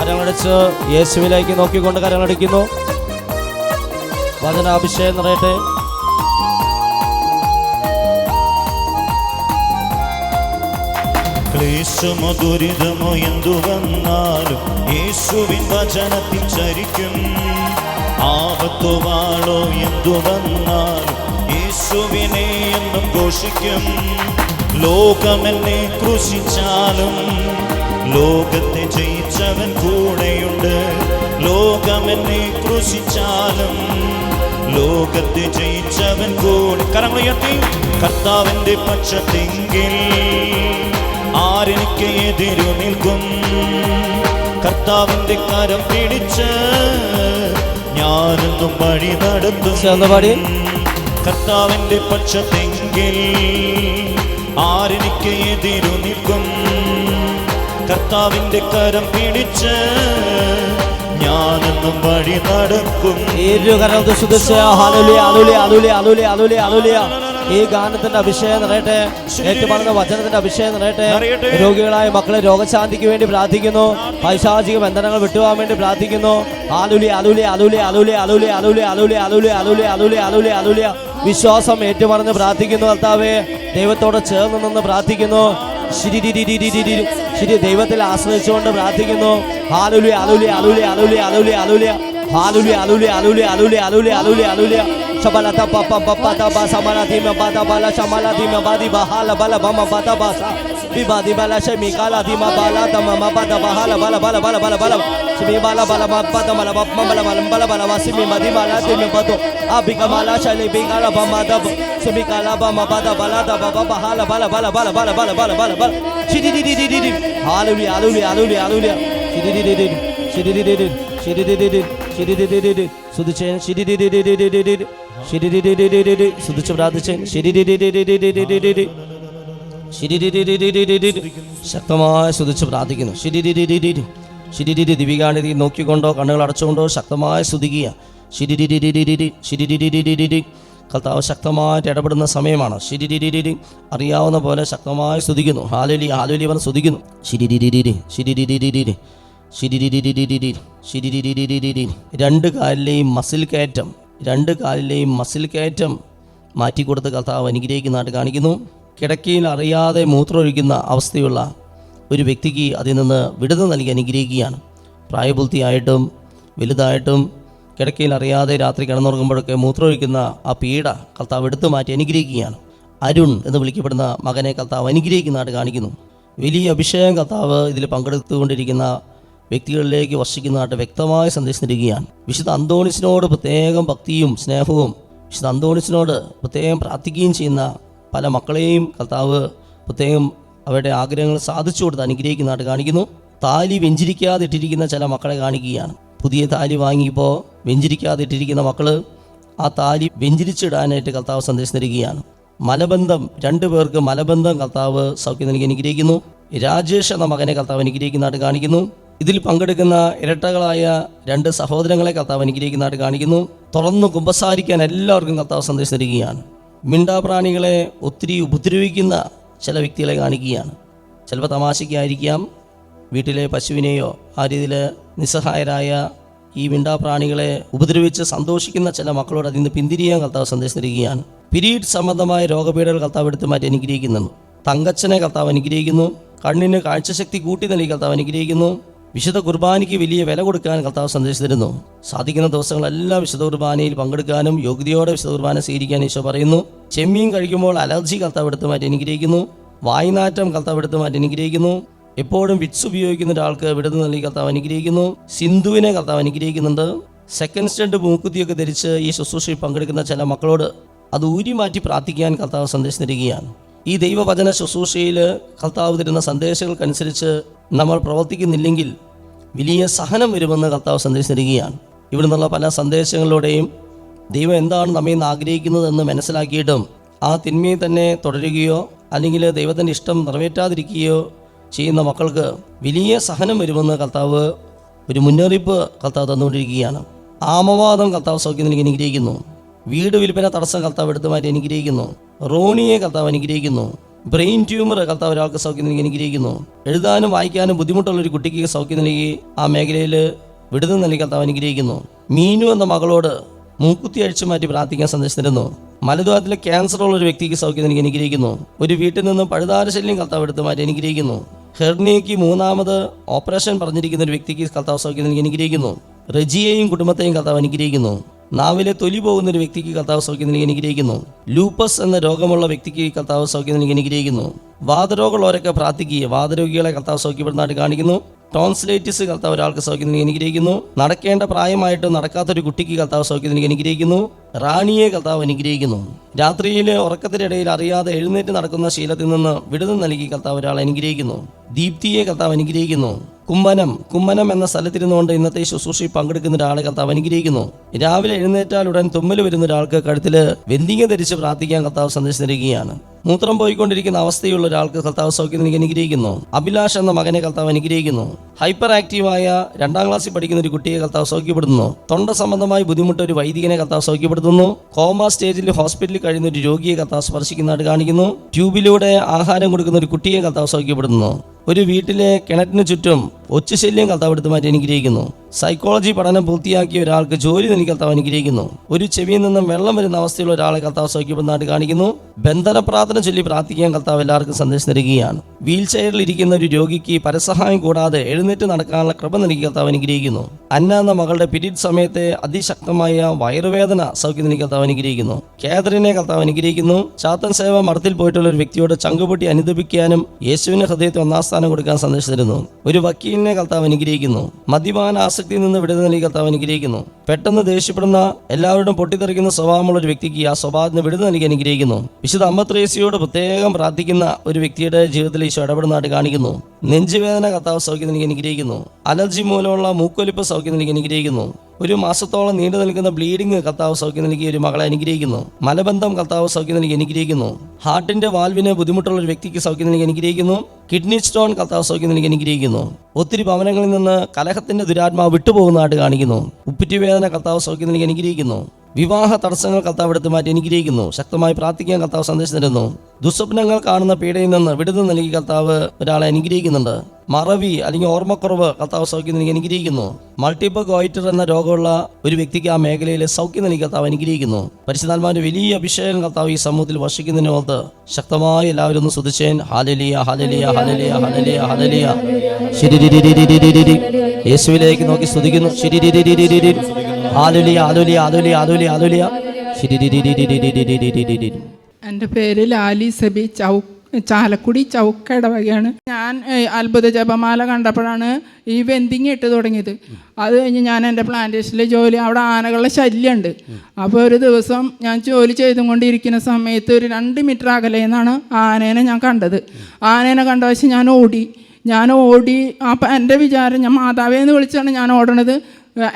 കരങ്ങളടിച്ച് യേശുവിലേക്ക് നോക്കിക്കൊണ്ട് കരങ്ങളടിക്കുന്നു. വചനാഭിഷേകം നിറയട്ടെ. ക്ലേശമോ ദുരിതമോ എന്തു വന്നാലും യേശുവിൻ വചനത്തിൽ ചരിക്കും. ആപത്തു വാളോ എന്തു വന്നാലും യേശുവിനെ എന്നും ഘോഷിക്കും. ലോകമെന്നെ ക്രൂശിച്ചാലും ലോകത്തെ ജയിച്ചവൻ കൂടെയുണ്ട്. ലോകമെന്നെ ക്രൂശിച്ചാലും ലോകത്തെ ജയിച്ചവൻ കൂടെ കരങ്ങളുയർത്തി കർത്താവിന്റെ പക്ഷത്തെങ്കിൽ ആരെനിക്ക് എതിരു നിൽക്കും? കർത്താവിന്റെ കരം പിടിച്ച് ഞാനെന്നും വഴി നടത്തും. കർത്താവിന്റെ പക്ഷത്തെങ്കിൽ ആരെനിക്ക് എതിരു നിൽക്കും? കർത്താവിന്റെ കരം പിടിച്ച് ഞാനെന്നും വഴി നടക്കും. ഏഴു കരം ദുശ ദുശ ആലുലി ആലുലി ആലുലി ആലുലി ആലുലി ഈ ഗാനത്തിന്റെ അഭിഷേകം നിറയട്ടെ ഏറ്റുപറഞ്ഞ വചനത്തിന്റെ അഭിഷേകം നിറയട്ടെ. രോഗികളായ മക്കളെ രോഗശാന്തിക്ക് വേണ്ടി പ്രാർത്ഥിക്കുന്നു പൈശാചിക ബന്ധനങ്ങൾ വിട്ടുപോകാൻ വേണ്ടി പ്രാർത്ഥിക്കുന്നു ആലുലി അലുലി അലുലി അലുലി അലുലി അലുലി അലുലി അലുലി അലുലി അലുലി അലുലി അലുലി വിശ്വാസം ഏറ്റുപറഞ്ഞ് പ്രാർത്ഥിക്കുന്നു കർത്താവേ ദൈവത്തോട് ചേർന്ന് നിന്ന് പ്രാർത്ഥിക്കുന്നു. ശരി ദൈവത്തിൽ ആശ്രയിച്ചുകൊണ്ട് പ്രാർത്ഥിക്കുന്നു ആലുലി അലുലി അലുലി അലുലി അലുലി അലുലി അലുലി അലുലി അലുലി അലുലി അലുലി അലുലി അലുലി ശബല Shabala da ba ba ba ba da ba samala di me ba da ba la shamala di me ba di ba hala ba la ba ma ba da ba sa bi ba di ba la shemi kala di ma ba la da ma ma ba da ba hala ba la ba la ba la ba la ba la shemi ba la ba la ma ba da ma la ba ma ba la ma la ba la ba la ma shemi ma di ma la di me ba do abi ka ma la shali bi kala ba ma da ba shemi kala ba ma ba da ba la da ba ba ba hala ba la ba la ba la ba la ba la ba la ba la ba la shidi di di di di di hallelujah hallelujah hallelujah hallelujah shidi di di di di shidi di di di shidi di di di shidi di di di di so the di di di di di di di ശ്രദ്ധിച്ച് പ്രാർത്ഥിച്ചേ. ശക്തമായി ശ്രദ്ധിച്ച് പ്രാർത്ഥിക്കുന്നു. ശിരിരി ദിവികാണിതി നോക്കിക്കൊണ്ടോ കണ്ണുകൾ അടച്ചുകൊണ്ടോ ശക്തമായ സ്തുതിക്കുക ശിരിരി കർത്താവ് ശക്തമായിട്ട് ഇടപെടുന്ന സമയമാണ്. ശിരിരി അറിയാവുന്ന പോലെ ശക്തമായി സ്തുതിക്കുന്നു ഹാലുലി ഹാലുലി പറഞ്ഞ് സ്തുതിക്കുന്നു രണ്ട് കാലിലെയും മസിൽ കയറ്റം. രണ്ട് കാലിലെയും മസിൽ കയറ്റം മാറ്റിക്കൊടുത്ത് കർത്താവ് അനുഗ്രഹിക്കുന്നതായിട്ട് കാണിക്കുന്നു. കിടക്കയിൽ അറിയാതെ മൂത്രമൊഴിക്കുന്ന അവസ്ഥയുള്ള ഒരു വ്യക്തിക്ക് അതിൽ നിന്ന് വിടുതൽ നൽകി അനുഗ്രഹിക്കുകയാണ്. പ്രായപൂർത്തിയായിട്ടും വലുതായിട്ടും കിടക്കയിൽ അറിയാതെ രാത്രി കിടന്നുറങ്ങുമ്പോഴൊക്കെ മൂത്രമൊഴിക്കുന്ന ആ പീഡ കർത്താവ് എടുത്തു മാറ്റി അനുഗ്രഹിക്കുകയാണ്. അരുൺ എന്ന് വിളിക്കപ്പെടുന്ന മകനെ കർത്താവ് അനുഗ്രഹിക്കുന്നതായിട്ട് കാണിക്കുന്നു. വലിയ അഭിഷേകം കർത്താവ് ഇതിൽ പങ്കെടുത്തുകൊണ്ടിരിക്കുന്ന വ്യക്തികളിലേക്ക് വർഷിക്കുന്നതായിട്ട് വ്യക്തമായ സന്ദേശം തരികയാണ്. വിശുദ്ധ അന്തോണിസിനോട് പ്രത്യേകം ഭക്തിയും സ്നേഹവും വിശുദ്ധ അന്തോണിസിനോട് പ്രത്യേകം പ്രാർത്ഥിക്കുകയും ചെയ്യുന്ന പല മക്കളെയും കർത്താവ് പ്രത്യേകം അവരുടെ ആഗ്രഹങ്ങൾ സാധിച്ചു കൊടുത്ത് അനുഗ്രഹിക്കുന്നതായിട്ട് കാണിക്കുന്നു. താലി വെഞ്ചിരിക്കാതെ ഇട്ടിരിക്കുന്ന ചില മക്കളെ കാണിക്കുകയാണ്. പുതിയ താലി വാങ്ങിയപ്പോൾ വെഞ്ചിരിക്കാതെ ഇട്ടിരിക്കുന്ന മക്കൾ ആ താലി വെഞ്ചിരിച്ചിടാനായിട്ട് കർത്താവ് സന്ദേശം തരികയാണ്. മലബന്ധം രണ്ടു പേർക്ക് മലബന്ധം കർത്താവ് സൗഖ്യം നൽകി അനുഗ്രഹിക്കുന്നു. രാജേഷ് എന്ന മകനെ കർത്താവ് അനുഗ്രഹിക്കുന്നതായിട്ട് കാണിക്കുന്നു. ഇതിൽ പങ്കെടുക്കുന്ന ഇരട്ടകളായ രണ്ട് സഹോദരങ്ങളെ കർത്താവ് അനുഗ്രഹിക്കുന്നതായിട്ട് കാണിക്കുന്നു. തുറന്നു കുമ്പസാരിക്കാൻ എല്ലാവർക്കും കർത്താവ് സന്ദേശം തരികയാണ്. മിണ്ടാപ്രാണികളെ ഒത്തിരി ഉപദ്രവിക്കുന്ന ചില വ്യക്തികളെ കാണിക്കുകയാണ്. ചിലപ്പോൾ തമാശയ്ക്കായിരിക്കാം. വീട്ടിലെ പശുവിനെയോ ആ രീതിയിൽ നിസ്സഹായരായ ഈ മിണ്ടാപ്രാണികളെ ഉപദ്രവിച്ച് സന്തോഷിക്കുന്ന ചില മക്കളോട് അതിൽ നിന്ന് പിന്തിരിയാൻ കർത്താവ് സന്ദേശം തരികയാണ്. പിരീഡ് സംബന്ധമായ രോഗപീഠകൾ കർത്താവ് എടുത്ത് മാറ്റി അനുഗ്രഹിക്കുന്നു തങ്കച്ചനെ കർത്താവ് അനുഗ്രഹിക്കുന്നു. കണ്ണിന് കാഴ്ചശക്തി കൂട്ടി നൽകി കർത്താവ് അനുഗ്രഹിക്കുന്നു. വിശുദ്ധ കുർബാനയ്ക്ക് വലിയ വില കൊടുക്കാൻ കർത്താവ് സന്ദേശിച്ചിരുന്നു. സാധിക്കുന്ന ദിവസങ്ങളെല്ലാം വിശുദ്ധ കുർബാനയിൽ പങ്കെടുക്കാനും യോഗ്യതയോടെ വിശുദ്ധ കുർബാന സ്വീകരിക്കാൻ ഈശോ പറയുന്നു. ചെമ്മീൻ കഴിക്കുമ്പോൾ അലർജി കർത്താവ് എടുത്ത് മാറ്റി അനുഗ്രഹിക്കുന്നു. വായ്നാറ്റം കർത്താവ് എടുത്ത് മാറ്റി അനുഗ്രഹിക്കുന്നു. എപ്പോഴും വിറ്റ്സ് ഉപയോഗിക്കുന്ന ഒരാൾക്ക് വിടുന്ന് നൽകി കർത്താവ് അനുഗ്രഹിക്കുന്നു. സിന്ധുവിനെ കർത്താവ് അനുഗ്രഹിക്കുന്നുണ്ട്. സെക്കൻഡ് സ്റ്റണ്ട് മൂക്കുത്തിയൊക്കെ ധരിച്ച് ഈ ശുശ്രൂഷയിൽ പങ്കെടുക്കുന്ന ചില മക്കളോട് അത് ഊരി മാറ്റി പ്രാർത്ഥിക്കാൻ കർത്താവ് സന്ദേശം തരികയാണ്. ഈ ദൈവവചന ശുശ്രൂഷയിൽ കർത്താവ് തരുന്ന സന്ദേശങ്ങൾക്കനുസരിച്ച് നമ്മൾ പ്രവർത്തിക്കുന്നില്ലെങ്കിൽ വലിയ സഹനം വരുമെന്ന് കർത്താവ് സന്ദേശം തരികയാണ് ഇവിടെ നിന്നുള്ള പല സന്ദേശങ്ങളിലൂടെയും ദൈവം എന്താണ് നമ്മെ നിന്ന് ആഗ്രഹിക്കുന്നതെന്ന് മനസ്സിലാക്കിയിട്ടും ആ തിന്മയെ തന്നെ തുടരുകയോ അല്ലെങ്കിൽ ദൈവത്തിന്റെ ഇഷ്ടം നിറവേറ്റാതിരിക്കുകയോ ചെയ്യുന്ന മക്കൾക്ക് വലിയ സഹനം വരുമെന്ന് കർത്താവ് ഒരു മുന്നറിയിപ്പ് കർത്താവ് തന്നുകൊണ്ടിരിക്കുകയാണ്. ആമവാദം കർത്താവ് സൗഖ്യം നൽകി അനുഗ്രഹിക്കുന്നു. വീട് വിൽപ്പന തടസ്സം കർത്താവ് എടുത്തു മാറ്റി അനുഗ്രഹിക്കുന്നു. റോണിയെ കർത്താവ് അനുഗ്രഹിക്കുന്നു. ബ്രെയിൻ ട്യൂമർ കർത്താവ് ഒരാൾക്ക് സൗഖ്യം നൽകി അനുഗ്രഹിക്കുന്നു. എഴുതാനും വായിക്കാനും ബുദ്ധിമുട്ടുള്ള ഒരു കുട്ടിക്ക് സൗഖ്യം നൽകി ആ മേഖലയിൽ വിടുതൽ നൽകി കർത്താവ് അനുഗ്രഹിക്കുന്നു. മീനു എന്ന മകളോട് മൂക്കുത്തി അഴിച്ചു മാറ്റി പ്രാർത്ഥിക്കാൻ സന്ദേശം തരുന്നു മലദ്വാരത്തിലെ ക്യാൻസർ ഉള്ള ഒരു വ്യക്തിക്ക് സൗഖ്യം നൽകി അനുഗ്രഹിക്കുന്നു. ഒരു വീട്ടിൽ നിന്നും പഴുതാര ശല്യം കർത്താവ് എടുത്ത് മാറ്റി അനുഗ്രഹിക്കുന്നു. ഹെർണിയയ്ക്ക് മൂന്നാമത് ഓപ്പറേഷൻ പറഞ്ഞിരിക്കുന്ന ഒരു വ്യക്തിക്ക് കർത്താവ് സൗഖ്യം നൽകി അനുഗ്രഹിക്കുന്നു. റജിയെയും കുടുംബത്തെയും കർത്താവ് അനുഗ്രഹിക്കുന്നു. നാവിലെ തൊലി പോകുന്ന ഒരു വ്യക്തിക്ക് കർത്താവ് സൗഖ്യം നൽകി അനുഗ്രഹിക്കുന്നു. ലൂപ്പസ് എന്ന രോഗമുള്ള വ്യക്തിക്ക് കർത്താവ് സൗഖ്യം നൽകി അനുഗ്രഹിക്കുന്നു. വാതരോഗമുള്ളവരൊക്കെ പ്രാർത്ഥിക്കുക വാതരോഗികളെ കർത്താവ് സൗഖ്യപ്പെടുന്നതായിട്ട് കാണിക്കുന്നു. ടോൺസിലൈറ്റിസ് കർത്താവ് ഒരാൾക്ക് സൗഖ്യം നൽകി അനുഗ്രഹിക്കുന്നു. നടക്കേണ്ട പ്രായമായിട്ട് നടക്കാത്തൊരു കുട്ടിക്ക് കർത്താവ് സൗഖ്യം നൽകി അനുഗ്രഹിക്കുന്നു. റാണിയെ കർത്താവ് അനുഗ്രഹിക്കുന്നു. രാത്രിയിലെ ഉറക്കത്തിനിടയിൽ അറിയാതെ എഴുന്നേറ്റ് നടക്കുന്ന ശീലത്തിൽ നിന്ന് വിടുതൽ നൽകി കർത്താവ് ഒരാൾ അനുഗ്രഹിക്കുന്നു. ദീപ്തിയെ കർത്താവ് അനുഗ്രഹിക്കുന്നു. കുമ്മനം കുമ്മനം എന്ന സ്ഥലത്തിരുന്നുകൊണ്ട് ഇന്നത്തെ ശുശ്രൂഷയിൽ പങ്കെടുക്കുന്ന ഒരാളെ കർത്താവ് അനുഗ്രഹിക്കുന്നു. രാവിലെ എഴുന്നേറ്റാൽ ഉടൻ തുമ്മൽ വരുന്ന ഒരാൾക്ക് കഴുത്തിൽ വെന്തിങ്ങ ധരിച്ച് പ്രാർത്ഥിക്കാൻ കർത്താവ് സന്ദേശം നൽകുകയാണ്. മൂത്രം പോയിക്കൊണ്ടിരിക്കുന്ന അവസ്ഥയുള്ള ഒരാൾക്ക് കർത്താവ് സൗഖ്യം എനിക്ക് അനുഗ്രഹിക്കുന്നു. അഭിലാഷ് എന്ന മകനെ കർത്താവ് അനുഗ്രഹിക്കുന്നു. ഹൈപ്പർ ആക്റ്റീവായ രണ്ടാം ക്ലാസ്സിൽ പഠിക്കുന്ന ഒരു കുട്ടിയെ കർത്താവ് സൗഖ്യപ്പെടുത്തുന്നു. തൊണ്ട സംബന്ധമായി ബുദ്ധിമുട്ട് ഒരു വൈദികനെ കർത്താവ് സൗഖ്യപ്പെടുത്തുന്നു. കോമ സ്റ്റേജിൽ ഹോസ്പിറ്റലിൽ കഴിയുന്ന ഒരു രോഗിയെ കർത്താവ് സ്പർശിക്കുന്നതായിട്ട് കാണിക്കുന്നു. ട്യൂബിലൂടെ ആഹാരം കൊടുക്കുന്ന ഒരു കുട്ടിയെ കർത്താവ് സൗഖ്യപ്പെടുത്തുന്നു. ഒരു വീട്ടിലെ കിണറ്റിന് ചുറ്റും ഒച്ചുശല്യം കർത്താവ് എടുത്ത് മാറ്റി അനുഗ്രഹിക്കുന്നു. സൈക്കോളജി പഠനം പൂർത്തിയാക്കിയ ഒരാൾക്ക് ജോലി നൽകി കർത്താവ് അനുഗ്രഹിക്കുന്നു. ഒരു ചെവിയിൽ നിന്നും വെള്ളം വരുന്ന അവസ്ഥയുള്ള ഒരാളെ കർത്താവ് സൗഖ്യപ്പെടുന്നതായിട്ട് കാണിക്കുന്നു. ബന്ധന പ്രാർത്ഥന ചൊല്ലി പ്രാർത്ഥിക്കാൻ കർത്താവ് എല്ലാവർക്കും സന്ദേശം നൽകുകയാണ്. വീൽ ചെയറിൽ ഇരിക്കുന്ന ഒരു രോഗിക്ക് പരസഹായം കൂടാതെ എഴുന്നേറ്റ് നടക്കാനുള്ള കൃപ നൽകി കർത്താവ് അനുഗ്രഹിക്കുന്നു. അന്ന എന്ന മകളുടെ പിരീഡ് സമയത്തെ അതിശക്തമായ വയറുവേദന സൗഖ്യം നൽകി കർത്താവ് അനുഗ്രഹിക്കുന്നു. കേദറിനെ കർത്താവ് അനുഗ്രഹിക്കുന്നു. ചാത്തൻ സേവ മഠത്തിൽ പോയിട്ടുള്ള ഒരു വ്യക്തിയോട് ചങ്കുപൊട്ടി അനുദപിക്കാനും യേശുവിന്റെ ഹൃദയത്തിൽ ഒന്നാം സ്ഥാനം കൊടുക്കാൻ സന്ദേശം തരുന്നു. ഒരു വക്കീലിനെ കർത്താവ് അനുഗ്രഹിക്കുന്നു. മദ്യപാന ആസക്തിയിൽ നിന്ന് വിടുതൽ നൽകി കർത്താവ് അനുഗ്രഹിക്കുന്നു. പെട്ടെന്ന് ദേഷ്യപ്പെടുന്ന എല്ലാവരോടും പൊട്ടിത്തെറിക്കുന്ന സ്വഭാവമുള്ള ഒരു വ്യക്തിക്ക് ആ സ്വഭാവത്തിന് വിടുതൽ നൽകി അനുഗ്രഹിക്കുന്നു. വിശുദ്ധ അമ്മത്രേസിയോട് പ്രത്യേകം പ്രാർത്ഥിക്കുന്ന ഒരു വ്യക്തിയുടെ ജീവിതത്തിൽ ഈശോ ഇടപെടുന്നതായിട്ട് കാണിക്കുന്നു. നെഞ്ചുവേദന കർത്താവ് സൗഖ്യം നൽകി അനുഗ്രഹിക്കുന്നു. അലർജി മൂലമുള്ള മൂക്കൊലിപ്പ് സൗഖ്യം നൽകി അനുഗ്രഹിക്കുന്നു. ഒരു മാസത്തോളം നീണ്ടു നിൽക്കുന്ന ബ്ലീഡിംഗ് കർത്താവ് സൗഖ്യം നൽകി ഒരു മകളെ അനുഗ്രഹിക്കുന്നു. മലബന്ധം കർത്താവ് സൗഖ്യം നൽകി അനുഗ്രഹിക്കുന്നു. ഹാർട്ടിന്റെ വാൽവിന് ബുദ്ധിമുട്ടുള്ള ഒരു വ്യക്തിക്ക് സൗഖ്യം നൽകി അനുഗ്രഹിക്കുന്നു. കിഡ്നി സ്റ്റോൺ കർത്താവ് സൗഖ്യം നൽകി അനുഗ്രഹിക്കുന്നു. ഒത്തിരി ഭവനങ്ങളിൽ നിന്ന് കലഹത്തിന്റെ ദുരാത്മാവ് വിട്ടുപോകുന്നതായിട്ട് കാണിക്കുന്നു. ഉപ്പുറ്റുവേദന കർത്താവ് സൗഖ്യം നൽകി അനുഗ്രഹിക്കുന്നു. വിവാഹ തടസ്സങ്ങൾ കർത്താവ് എടുത്ത് മാറ്റി അനുഗ്രഹിക്കുന്നു. ശക്തമായി പ്രാർത്ഥിക്കാൻ കർത്താവ് സന്ദേശം തരുന്നു. ദുസ്വപ്നങ്ങൾ കാണുന്ന പീഡയിൽ നിന്ന് വിടുതൽ നൽകി കർത്താവ് ഒരാളെ അനുഗ്രഹിക്കുന്നുണ്ട്. മറവി അല്ലെങ്കിൽ ഓർമ്മക്കുറവ് കർത്താവ് സൗഖ്യം നൽകി അനുഗ്രഹിക്കുന്നു. മൾട്ടിപ്പിൾ ഗോയിറ്റർ എന്ന രോഗമുള്ള ഒരു വ്യക്തിക്ക് ആ മേഖലയിൽ സൗഖ്യം നൽകി കർത്താവ് അനുഗ്രഹിക്കുന്നു. പരിശുദ്ധാത്മാവിന്റെ വലിയ അഭിഷേകം കർത്താവ് ഈ സമൂഹത്തിൽ വർഷിക്കുന്നതിന് ഓർത്ത് ശക്തമായി എല്ലാവരും ഒന്ന് സ്തുതിച്ചേൻ ഹാലലിയ ഹാലലിയ ഹാലലിയ ഹാലലിയ ഹാലലിയ ശരി യേശുവിലേക്ക് നോക്കി സ്തുതിക്കുന്നു ശരി. ശരി എന്റെ പേര് ലാലി സബി ചൗ ചാലക്കുടി ചൗക്ക ഇടവകയാണ് ഞാൻ അത്ഭുത ജപമാല കണ്ടപ്പോഴാണ് ഈ വെന്തിങ് ഇട്ട് തുടങ്ങിയത്. അത് കഴിഞ്ഞ് ഞാൻ എന്റെ പ്ലാന്റേഷനിലെ ജോലി അവിടെ ആനകളുടെ ശല്യമുണ്ട്. അപ്പോൾ ഒരു ദിവസം ഞാൻ ജോലി ചെയ്തും കൊണ്ടിരിക്കുന്ന സമയത്ത് ഒരു രണ്ട് മീറ്റർ അകലെ നിന്നാണ് ആനേനെ ഞാൻ കണ്ടത്. ആനേനെ കണ്ട വശം ഞാൻ ഓടി. ഞാൻ ഓടി അപ്പം എന്റെ വിചാരം ഞാൻ മാതാവേന്ന് വിളിച്ചാണ് ഞാൻ ഓടണത്.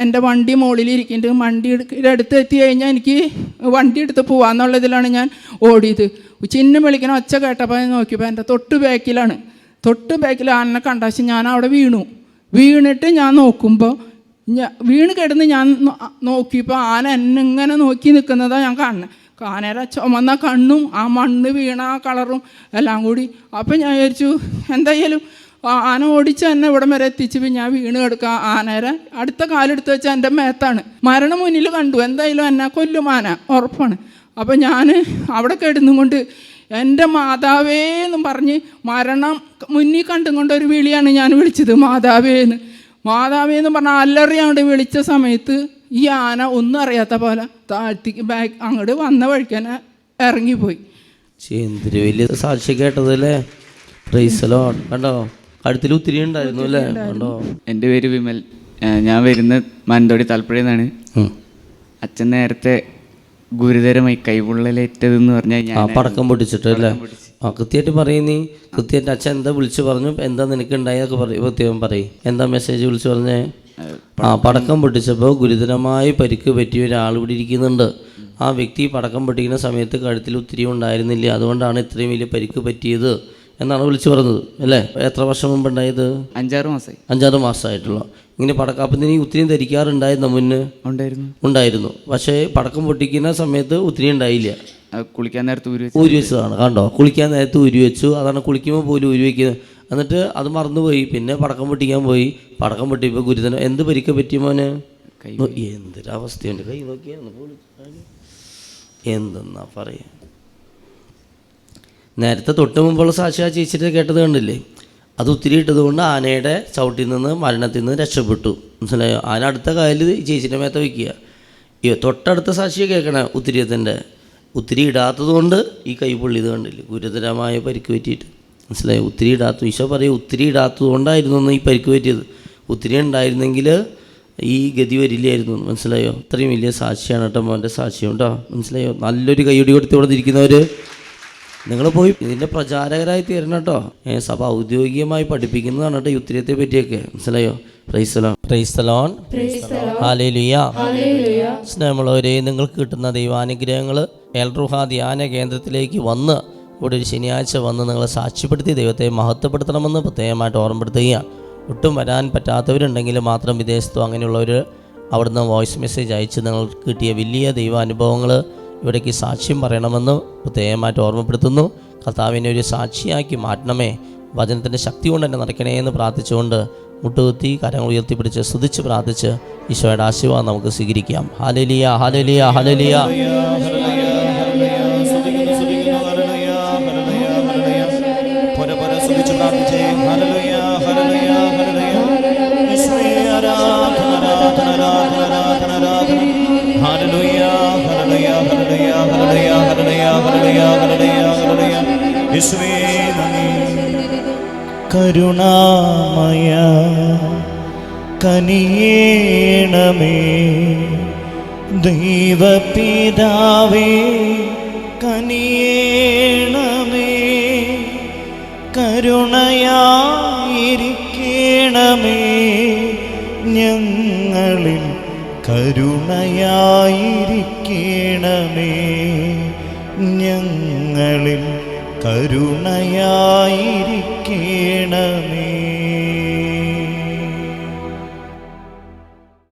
എന്റെ വണ്ടി മുകളിൽ ഇരിക്കുന്നുണ്ട്. വണ്ടി അടുത്ത് എത്തി കഴിഞ്ഞാൽ എനിക്ക് വണ്ടി എടുത്ത് പോവാന്നുള്ളതിലാണ് ഞാൻ ഓടിയത്. ചിന്നും വിളിക്കണം ഒച്ച കേട്ടപ്പോൾ നോക്കിയപ്പോൾ എന്റെ തൊട്ട് ബാക്കിലാണ്. തൊട്ട് ബാക്കിൽ ആനെ കണ്ടാശ് ഞാൻ അവിടെ വീണു. വീണിട്ട് ഞാൻ നോക്കുമ്പോൾ ഞാൻ വീണ് കിടന്ന് ഞാൻ നോക്കിയപ്പോൾ ആന എന്നെ ഇങ്ങനെ നോക്കി നിൽക്കുന്നതാണ് ഞാൻ കാണുന്നത്. ആനയുടെ ചുമന്ന കണ്ണും ആ മണ്ണ് വീണ ആ കളറും എല്ലാം കൂടി. അപ്പം ഞാൻ വിചാരിച്ചു എന്തായാലും ആന ഓടിച്ച് എന്നെ ഇവിടം വരെ എത്തിച്ച് ഞാൻ വീണ് കിടക്കുക. ആനേരെ അടുത്ത കാലെടുത്ത് വെച്ചാൽ എന്റെ മേത്താണ്. മരണം മുന്നിൽ കണ്ടു. എന്തായാലും എന്നെ കൊല്ലും ആന. ഉറപ്പാണ്. അപ്പം ഞാൻ അവിടെ കിടന്നും കൊണ്ട് എന്റെ മാതാവേ എന്നും പറഞ്ഞ് മരണം മുന്നിൽ കണ്ടും കൊണ്ടൊരു ഒരു വിളിയാണ് ഞാൻ വിളിച്ചത്. മാതാവേന്ന് മാതാവേ എന്ന് പറഞ്ഞാൽ അല്ലറിയാണ്ട് വിളിച്ച സമയത്ത് ഈ ആന ഒന്നും അറിയാത്ത പോലെ താഴ്ത്തിക്ക് ബാക്ക് അങ്ങോട്ട് വന്ന വഴിക്കനെ ഇറങ്ങിപ്പോയി. സാക്ഷി കേട്ടതല്ലേ? പ്രൈസലോ കണ്ടോ? കഴുത്തിൽ ഒത്തിരി ഉണ്ടായിരുന്നു അല്ലേ? കണ്ടോ എന്റെ പേര് വിമൽ. ഞാൻ വരുന്ന മാനന്തവാടി താൽപ്പഴയിൽ നിന്നാണ് അച്ഛൻ നേരത്തെ ഗുരുതരമായി കൈപൊള്ളലേറ്റതെന്ന് പറഞ്ഞാൽ ആ ഞാൻ പടക്കം പൊട്ടിച്ചിട്ട് അല്ലേ? ആ കൃത്യമായിട്ട് പറയുന്നീ കൃത്യമായിട്ട് അച്ഛൻ എന്താ വിളിച്ചു പറഞ്ഞു? എന്താ നിനക്ക് ഉണ്ടായതൊക്കെ പറയും. പ്രത്യേകം പറയും. എന്താ മെസ്സേജ് വിളിച്ചു പറഞ്ഞേ? ആ പടക്കം പൊട്ടിച്ചപ്പോൾ ഗുരുതരമായി പരിക്ക് പറ്റിയ ഒരാൾ ഇവിടെ ഇരിക്കുന്നുണ്ട്. ആ വ്യക്തി പടക്കം പൊട്ടിക്കുന്ന സമയത്ത് കഴുത്തിൽ ഒത്തിരി ഉണ്ടായിരുന്നില്ല. അതുകൊണ്ടാണ് ഇത്രയും വലിയ പരിക്ക് പറ്റിയത്. എന്നാണ് വിളിച്ചു പറഞ്ഞത് അല്ലേ? എത്ര വർഷം മുമ്പ് ഉണ്ടായത് അഞ്ചാറ് മാസമായി അഞ്ചാറ് മാസമായിട്ടുള്ള. ഇങ്ങനെ പടക്കാപ്പത്തിന് മുന്ന് ധരിക്കാറുണ്ടായിരുന്നോ മുന്നേ? ഉണ്ടായിരുന്നു. ഉണ്ടായിരുന്നു. പക്ഷേ പടക്കം പൊട്ടിക്കുന്ന സമയത്ത് ഒത്തിരി ഉണ്ടായില്ല. കുളിക്കാൻ നേരത്ത് ഊരി വെച്ച് ഊരി വെച്ചതാണ് കണ്ടോ? കുളിക്കാൻ നേരത്ത് ഊരി വെച്ചു. അതാണ് കുളിക്കുമ്പോൾ പോലും ഊരി വെക്കുന്നത്. എന്നിട്ട് അത് മറന്നുപോയി. പിന്നെ പടക്കം പൊട്ടിക്കാൻ പോയി. പടക്കം പൊട്ടിയപ്പോൾ ഗുരുതനം എന്ത് പരിക്ക പറ്റി മോന്? എന്തൊരവസ്ഥയുണ്ട്. കൈ നോക്കിയാ ഒന്ന് പോലും എന്തെന്നാ പറയാ? നേരത്തെ തൊട്ട് മുമ്പുള്ള സാക്ഷി ആ ചേച്ചിയുടെ കേട്ടത് കണ്ടില്ലേ? അത് ഒത്തിരി ഇട്ടതുകൊണ്ട് ആനയുടെ ചവിട്ടിൽ നിന്ന് മരണത്തിൽ നിന്ന് രക്ഷപ്പെട്ടു. മനസ്സിലായോ? ആന അടുത്ത കാലിൽ ഈ ചേച്ചിന്റെ മേത്ത വയ്ക്കുക ഈ തൊട്ടടുത്ത സാക്ഷിയെ കേൾക്കണേ ഉത്തിരിയത്തിന്റെ. ഉത്തിരി ഇടാത്തതുകൊണ്ട് ഈ കൈ പൊള്ളിയത് കണ്ടില്ല? ഗുരുതരമായ പരിക്ക് പറ്റിയിട്ട്. മനസ്സിലായോ? ഉത്തിരി ഇടാത്ത ഈശോ പറയും ഉത്തിരി ഇടാത്തത് കൊണ്ടായിരുന്നു അന്ന് ഈ പരിക്ക് പറ്റിയത്. ഉത്തിരി ഉണ്ടായിരുന്നെങ്കിൽ ഈ ഗതി വരില്ലായിരുന്നു. മനസ്സിലായോ? ഇത്രയും വലിയ സാക്ഷിയാണ് കേട്ടോ മോന്റെ സാക്ഷ്യം കേട്ടോ മനസ്സിലായോ? നല്ലൊരു കൈയടി കൊടുത്ത് ഇവിടെ നിങ്ങൾ പോയി ഇതിന്റെ പ്രചാരകരായി തീരണം കേട്ടോ. ഏ, സഭ ഔദ്യോഗികമായി പഠിപ്പിക്കുന്നതാണ് കേട്ടോ യുത്രിയത്തെ പറ്റിയൊക്കെ. മനസ്സിലായോ? സ്നേഹമുള്ളവരെ നിങ്ങൾക്ക് കിട്ടുന്ന ദൈവാനുഗ്രഹങ്ങൾ എൽറുഹ ധ്യാന കേന്ദ്രത്തിലേക്ക് വന്ന് ഇവിടെ ഒരു ശനിയാഴ്ച വന്ന് നിങ്ങൾ സാക്ഷ്യപ്പെടുത്തി ദൈവത്തെ മഹത്വപ്പെടുത്തണമെന്ന് പ്രത്യേകമായിട്ട് ഓർമ്മപ്പെടുത്തുകയാണ് ഒട്ടും വരാൻ പറ്റാത്തവരുണ്ടെങ്കിൽ മാത്രം വിദേശത്തും അങ്ങനെയുള്ളവർ അവിടുന്ന് വോയിസ് മെസ്സേജ് അയച്ച് നിങ്ങൾക്ക് കിട്ടിയ വലിയ ദൈവാനുഭവങ്ങൾ ഇവിടേക്ക് സാക്ഷ്യം പറയണമെന്ന് പ്രത്യേകമായിട്ട് ഓർമ്മപ്പെടുത്തുന്നു. കർത്താവിനെ ഒരു സാക്ഷിയാക്കി മാറ്റണമേ. വചനത്തിന്റെ ശക്തി കൊണ്ട് തന്നെ നടക്കണേ എന്ന് പ്രാർത്ഥിച്ചുകൊണ്ട് മുട്ടുകുത്തി കരങ്ങൾ ഉയർത്തിപ്പിടിച്ച് സ്തുതിച്ച് പ്രാർത്ഥിച്ച് ഈശോയുടെ ആശീർവാദം നമുക്ക് സ്വീകരിക്കാം. ഹാലലിയ ഹാലലിയ ഹാലലിയ കരുണാമയ കനിയേണമേ. ദൈവപിതാവേ കനിയേണമേ. കരുണയായിരിക്കണമേ. ഞങ്ങളിൽ കരുണയായിരിക്കണമേ. ഞങ്ങളിൽ കരുണയായിരിക്കണമേ